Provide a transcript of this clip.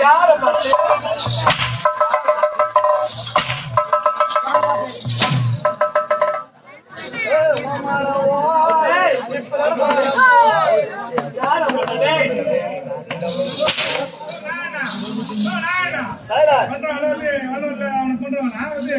யாரை பார்த்து ஏய், இப்பதானே சொன்னேன். கொண்டு வா, வந்து